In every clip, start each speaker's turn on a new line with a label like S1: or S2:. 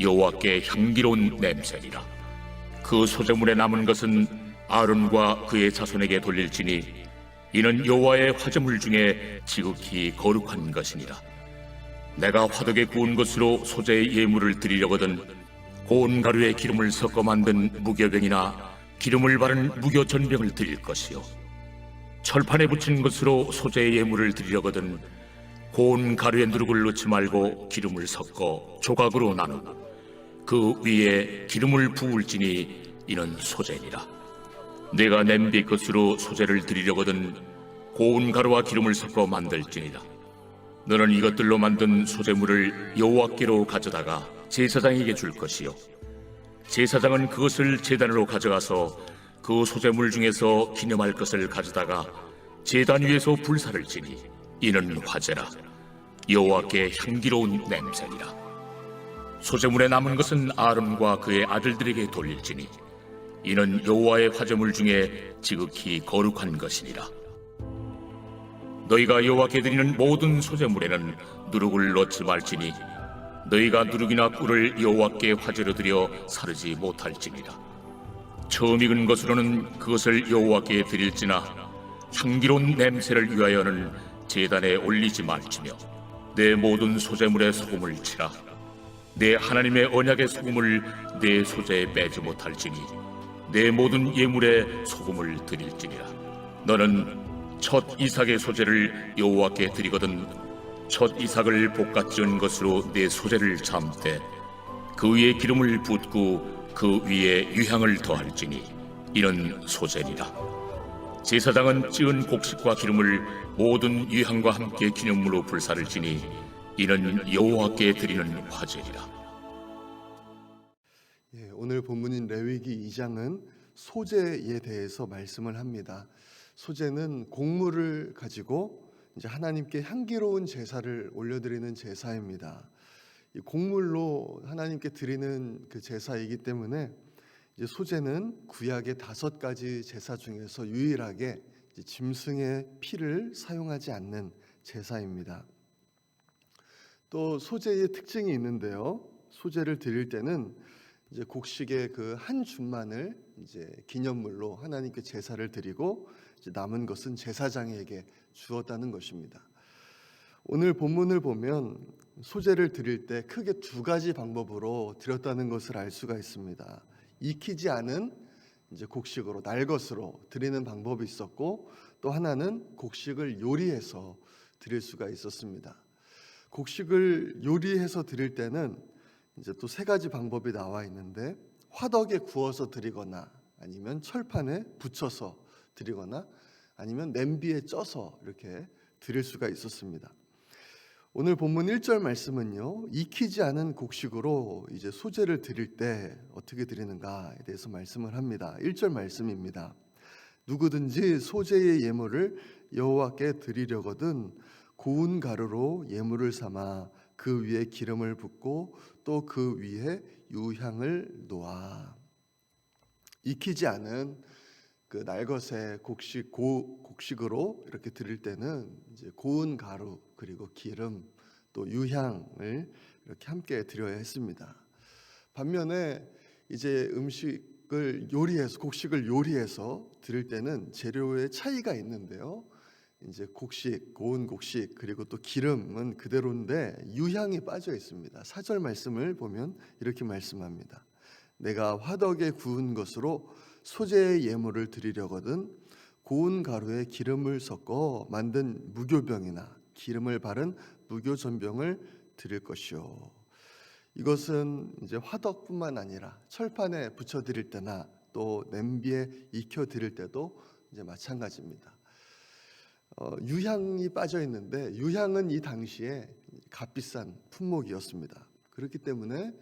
S1: 여호와께 향기로운 냄새니라 그 소재물에 남은 것은 아론과 그의 자손에게 돌릴지니 이는 여호와의 화제물 중에 지극히 거룩한 것이니라. 내가 화덕에 구운 것으로 소재의 예물을 드리려거든 고운 가루에 기름을 섞어 만든 무교병이나 기름을 바른 무교 전병을 드릴 것이요 철판에 붙인 것으로 소재의 예물을 드리려거든 고운 가루에 누룩을 넣지 말고 기름을 섞어 조각으로 나누고 그 위에 기름을 부을지니 이는 소재니라. 내가 냄비 것으로 소재를 드리려거든 고운 가루와 기름을 섞어 만들지니라. 너는 이것들로 만든 소재물을 여호와께로 가져다가 제사장에게 줄 것이요. 제사장은 그것을 제단으로 가져가서 그 소재물 중에서 기념할 것을 가져다가 제단 위에서 불사를 지니 이는 화제라. 여호와께 향기로운 냄새니라. 소재물에 남은 것은 아름과 그의 아들들에게 돌릴지니 이는 여호와의 화제물 중에 지극히 거룩한 것이니라. 너희가 여호와께 드리는 모든 소재물에는 누룩을 넣지 말지니 너희가 누룩이나 꿀을 여호와께 화제로 드려 사르지 못할지니라. 처음 익은 것으로는 그것을 여호와께 드릴지나 향기로운 냄새를 위하여는 제단에 올리지 말지며 내 모든 소재물에 소금을 치라. 내 하나님의 언약의 소금을 내 소재에 빼지 못할지니 내 모든 예물에 소금을 드릴지니라. 너는 첫 이삭의 소재를 여호와께 드리거든 첫 이삭을 볶아 지은 것으로 내 소재를 잠때 그 위에 기름을 붓고 그 위에 유향을 더할지니 이는 소재니라. 제사장은 찌은 곡식과 기름을 모든 유향과 함께 기념물로 불사를 지니 이는 여호와께 드리는 화제니라.
S2: 예, 오늘 본문인 레위기 2장은 소재에 대해서 말씀을 합니다. 소재는 곡물을 가지고 이제 하나님께 향기로운 제사를 올려드리는 제사입니다. 이 곡물로 하나님께 드리는 그 제사이기 때문에 이제 소재는 구약의 다섯 가지 제사 중에서 유일하게 짐승의 피를 사용하지 않는 제사입니다. 또 소재의 특징이 있는데요. 소재를 드릴 때는 이제 곡식의 그 한 줌만을 이제 기념물로 하나님께 제사를 드리고 이제 남은 것은 제사장에게 주었다는 것입니다. 오늘 본문을 보면 소재를 드릴 때 크게 두 가지 방법으로 드렸다는 것을 알 수가 있습니다. 익히지 않은 이제 곡식으로 날 것으로 드리는 방법이 있었고 또 하나는 곡식을 요리해서 드릴 수가 있었습니다. 곡식을 요리해서 드릴 때는 이제 또 세 가지 방법이 나와 있는데 화덕에 구워서 드리거나 아니면 철판에 붙여서 드리거나 아니면 냄비에 쪄서 이렇게 드릴 수가 있었습니다. 오늘 본문 1절 말씀은요. 익히지 않은 곡식으로 이제 소재를 드릴 때 어떻게 드리는가에 대해서 말씀을 합니다. 1절 말씀입니다. 누구든지 소재의 예물을 여호와께 드리려거든 고운 가루로 예물을 삼아 그 위에 기름을 붓고 또 그 위에 유향을 놓아 익히지 않은 그 날것의 곡식 고 곡식으로 이렇게 드릴 때는 이제 고운 가루 그리고 기름 또 유향을 이렇게 함께 드려야 했습니다. 반면에 이제 음식을 요리해서 곡식을 요리해서 드릴 때는 재료의 차이가 있는데요. 이제 곡식, 고운 곡식 그리고 또 기름은 그대로인데 유향이 빠져 있습니다. 사절 말씀을 보면 이렇게 말씀합니다. 내가 화덕에 구운 것으로 소재의 예물을 드리려거든 고운 가루에 기름을 섞어 만든 무교병이나 기름을 바른 무교전병을 드릴 것이요. 이것은 이제 화덕뿐만 아니라 철판에 붙여 드릴 때나 또 냄비에 익혀 드릴 때도 이제 마찬가지입니다. 어, 유향이 빠져 있는데 유향은 이 당시에 값비싼 품목이었습니다. 그렇기 때문에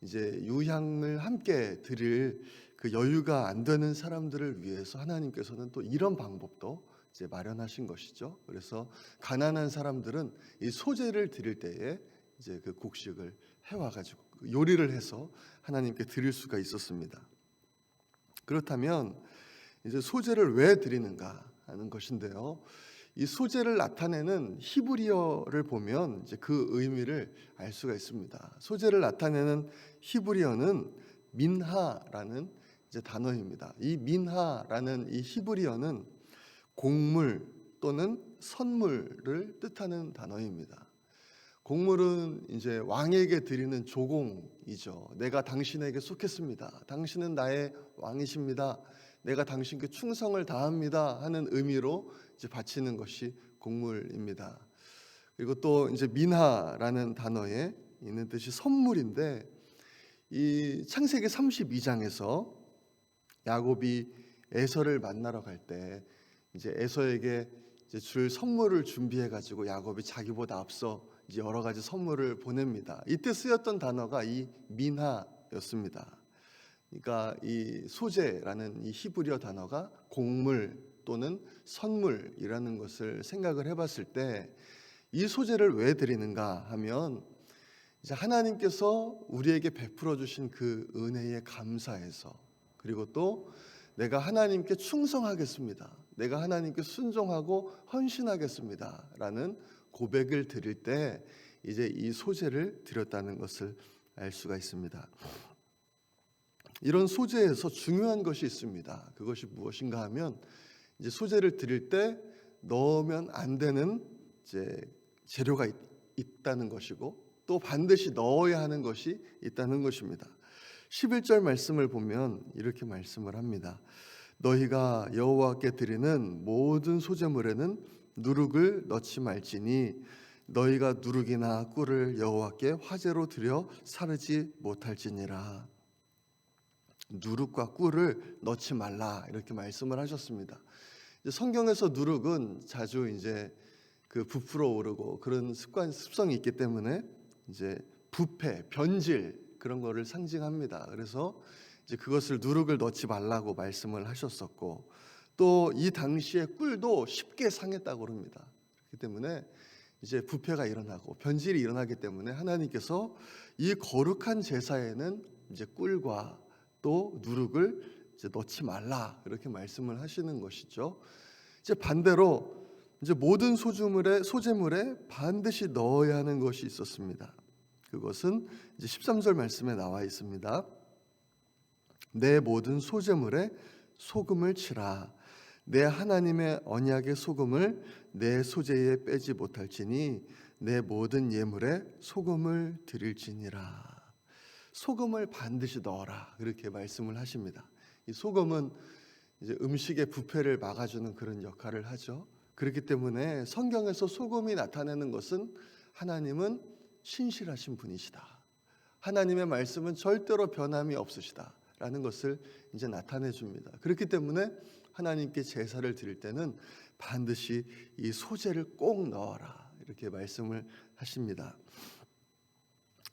S2: 이제 유향을 함께 드릴 그 여유가 안 되는 사람들을 위해서 하나님께서는 또 이런 방법도 이제 마련하신 것이죠. 그래서 가난한 사람들은 이 소재를 드릴 때에 이제 그 곡식을 해와 가지고 요리를 해서 하나님께 드릴 수가 있었습니다. 그렇다면 이제 소재를 왜 드리는가 하는 것인데요. 이 소재를 나타내는 히브리어를 보면 이제 그 의미를 알 수가 있습니다. 소재를 나타내는 히브리어는 민하라는 이제 단어입니다. 이 민하라는 이 히브리어는 곡물 또는 선물을 뜻하는 단어입니다. 곡물은 이제 왕에게 드리는 조공이죠. 내가 당신에게 속했습니다. 당신은 나의 왕이십니다. 내가 당신께 충성을 다합니다 하는 의미로 이제 바치는 것이 곡물입니다. 그리고 또 이제 민하라는 단어에 있는 뜻이 선물인데 이 창세기 32장에서 야곱이 에서를 만나러 갈 때 이제 에서에게 이제 줄 선물을 준비해 가지고 야곱이 자기보다 앞서 이제 여러 가지 선물을 보냅니다. 이때 쓰였던 단어가 이 민하였습니다. 그러니까 이 소재라는 이 히브리어 단어가 곡물 또는 선물이라는 것을 생각을 해봤을 때 이 소재를 왜 드리는가 하면 이제 하나님께서 우리에게 베풀어 주신 그 은혜에 감사해서 그리고 또 내가 하나님께 충성하겠습니다. 내가 하나님께 순종하고 헌신하겠습니다라는 고백을 드릴 때 이제 이 소재를 드렸다는 것을 알 수가 있습니다. 이런 소재에서 중요한 것이 있습니다. 그것이 무엇인가 하면 이제 소재를 드릴 때 넣으면 안 되는 이제 재료가 있, 있다는 것이고 또 반드시 넣어야 하는 것이 있다는 것입니다. 11절 말씀을 보면 이렇게 말씀을 합니다. 너희가 여호와께 드리는 모든 소재물에는 누룩을 넣지 말지니 너희가 누룩이나 꿀을 여호와께 화제로 드려 사르지 못할지니라. 누룩과 꿀을 넣지 말라 이렇게 말씀을 하셨습니다. 성경에서 누룩은 자주 이제 그 부풀어 오르고 그런 습관 습성이 있기 때문에 이제 부패, 변질 그런 거를 상징합니다. 그래서 이제 그것을 누룩을 넣지 말라고 말씀을 하셨었고 또 이 당시에 꿀도 쉽게 상했다고 합니다. 그렇기 때문에 이제 부패가 일어나고 변질이 일어나기 때문에 하나님께서 이 거룩한 제사에는 이제 꿀과 또 누룩을 이제 넣지 말라 이렇게 말씀을 하시는 것이죠. 이제 반대로 이제 모든 소주물에 소재물에 반드시 넣어야 하는 것이 있었습니다. 그것은 이제 13절 말씀에 나와 있습니다. 내 모든 소재물에 소금을 치라. 내 하나님의 언약의 소금을 내 소재에 빼지 못할지니 내 모든 예물에 소금을 드릴지니라. 소금을 반드시 넣어라. 그렇게 말씀을 하십니다. 이 소금은 이제 음식의 부패를 막아주는 그런 역할을 하죠. 그렇기 때문에 성경에서 소금이 나타내는 것은 하나님은 신실하신 분이시다. 하나님의 말씀은 절대로 변함이 없으시다. 라는 것을 이제 나타내 줍니다. 그렇기 때문에 하나님께 제사를 드릴 때는 반드시 이 소재를 꼭 넣어라. 이렇게 말씀을 하십니다.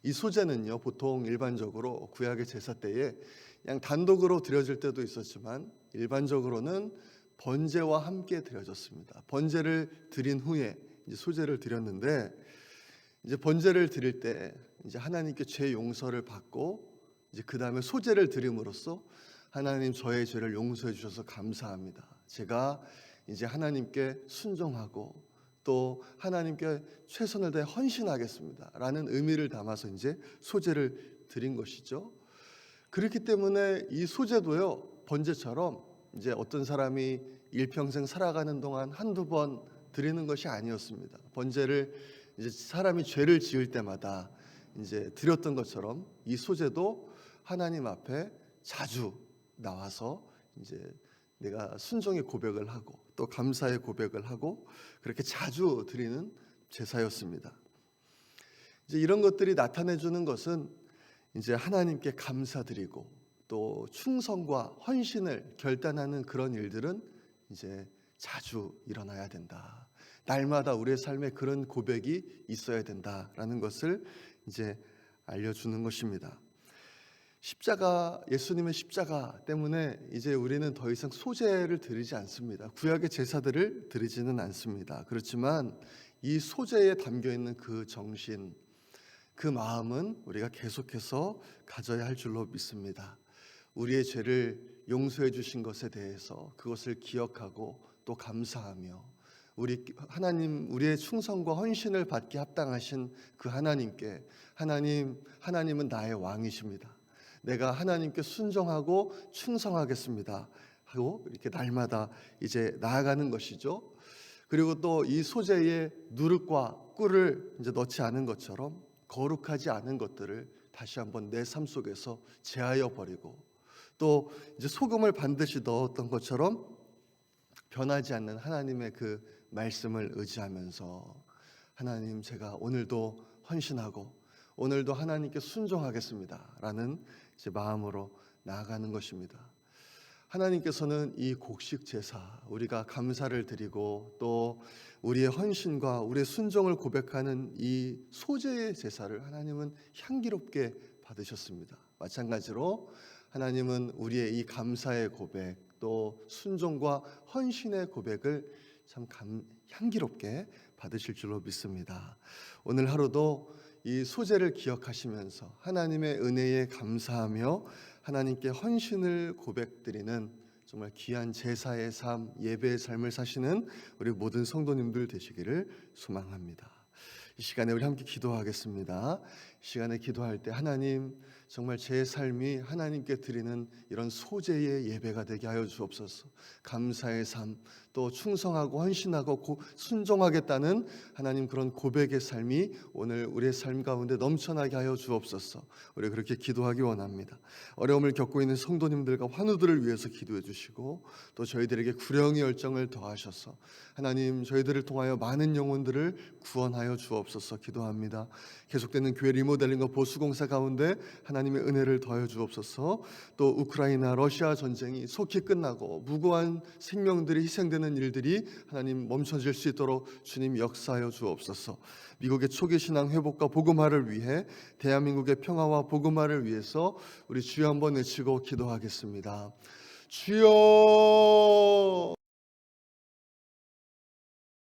S2: 이 소재는요, 보통 일반적으로 구약의 제사 때에 그냥 단독으로 드려질 때도 있었지만 일반적으로는 번제와 함께 드려졌습니다. 번제를 드린 후에 이제 소재를 드렸는데 이제 번제를 드릴 때 이제 하나님께 죄 용서를 받고 이제 그 다음에 소재를 드림으로써 하나님 저의 죄를 용서해 주셔서 감사합니다. 제가 이제 하나님께 순종하고 또 하나님께 최선을 다해 헌신하겠습니다. 라는 의미를 담아서 이제 소재를 드린 것이죠. 그렇기 때문에 이 소재도요, 번제처럼 이제 어떤 사람이 일평생 살아가는 동안 한두 번 드리는 것이 아니었습니다. 번제를 이제 사람이 죄를 지을 때마다 이제 드렸던 것처럼 이 소재도 하나님 앞에 자주 나와서 이제 내가 순종의 고백을 하고 또 감사의 고백을 하고 그렇게 자주 드리는 제사였습니다. 이제 이런 것들이 나타내 주는 것은 이제 하나님께 감사드리고 또 충성과 헌신을 결단하는 그런 일들은 이제 자주 일어나야 된다. 날마다 우리의 삶에 그런 고백이 있어야 된다라는 것을 이제 알려주는 것입니다. 십자가 예수님의 십자가 때문에 이제 우리는 더 이상 소제를 드리지 않습니다. 구약의 제사들을 드리지는 않습니다. 그렇지만 이 소제에 담겨 있는 그 정신, 그 마음은 우리가 계속해서 가져야 할 줄로 믿습니다. 우리의 죄를 용서해 주신 것에 대해서 그것을 기억하고 또 감사하며 우리 하나님 우리의 충성과 헌신을 받기 합당하신 그 하나님께 하나님 하나님은 나의 왕이십니다. 내가 하나님께 순종하고 충성하겠습니다. 하고 이렇게 날마다 이제 나아가는 것이죠. 그리고 또 이 소재에 누룩과 꿀을 이제 넣지 않은 것처럼 거룩하지 않은 것들을 다시 한번 내 삶 속에서 제하여 버리고 또 이제 소금을 반드시 넣었던 것처럼 변하지 않는 하나님의 그 말씀을 의지하면서 하나님 제가 오늘도 헌신하고 오늘도 하나님께 순종하겠습니다라는 이제 마음으로 나아가는 것입니다. 하나님께서는 이 곡식 제사 우리가 감사를 드리고 또 우리의 헌신과 우리의 순종을 고백하는 이 소제의 제사를 하나님은 향기롭게 받으셨습니다. 마찬가지로 하나님은 우리의 이 감사의 고백 또 순종과 헌신의 고백을 참 감, 향기롭게 받으실 줄로 믿습니다. 오늘 하루도 이 소재를 기억하시면서 하나님의 은혜에 감사하며 하나님께 헌신을 고백드리는 정말 귀한 제사의 삶, 예배의 삶을 사시는 우리 모든 성도님들 되시기를 소망합니다. 이 시간에 우리 함께 기도하겠습니다. 이 시간에 기도할 때 하나님 정말 제 삶이 하나님께 드리는 이런 소재의 예배가 되게 하여 주옵소서. 감사의 삶, 또 충성하고 헌신하고 고, 순종하겠다는 하나님 그런 고백의 삶이 오늘 우리의 삶 가운데 넘쳐나게 하여 주옵소서. 우리 그렇게 기도하기 원합니다. 어려움을 겪고 있는 성도님들과 환우들을 위해서 기도해 주시고 또 저희들에게 구령의 열정을 더하셔서 하나님 저희들을 통하여 많은 영혼들을 구원하여 주옵소서 기도합니다. 계속되는 교회 리모델링과 보수공사 가운데 하나님의 은혜를 더해 주옵소서. 또 우크라이나 러시아 전쟁이 속히 끝나고 무고한 생명들이 희생 되는 일들이 하나님 멈춰질 수 있도록 주님 역사하여 주옵소서. 미국의 초기 신앙 회복과 복음화를 위해 대한민국의 평화와 복음화를 위해서 우리 주여 한번 외치고 기도하겠습니다. 주여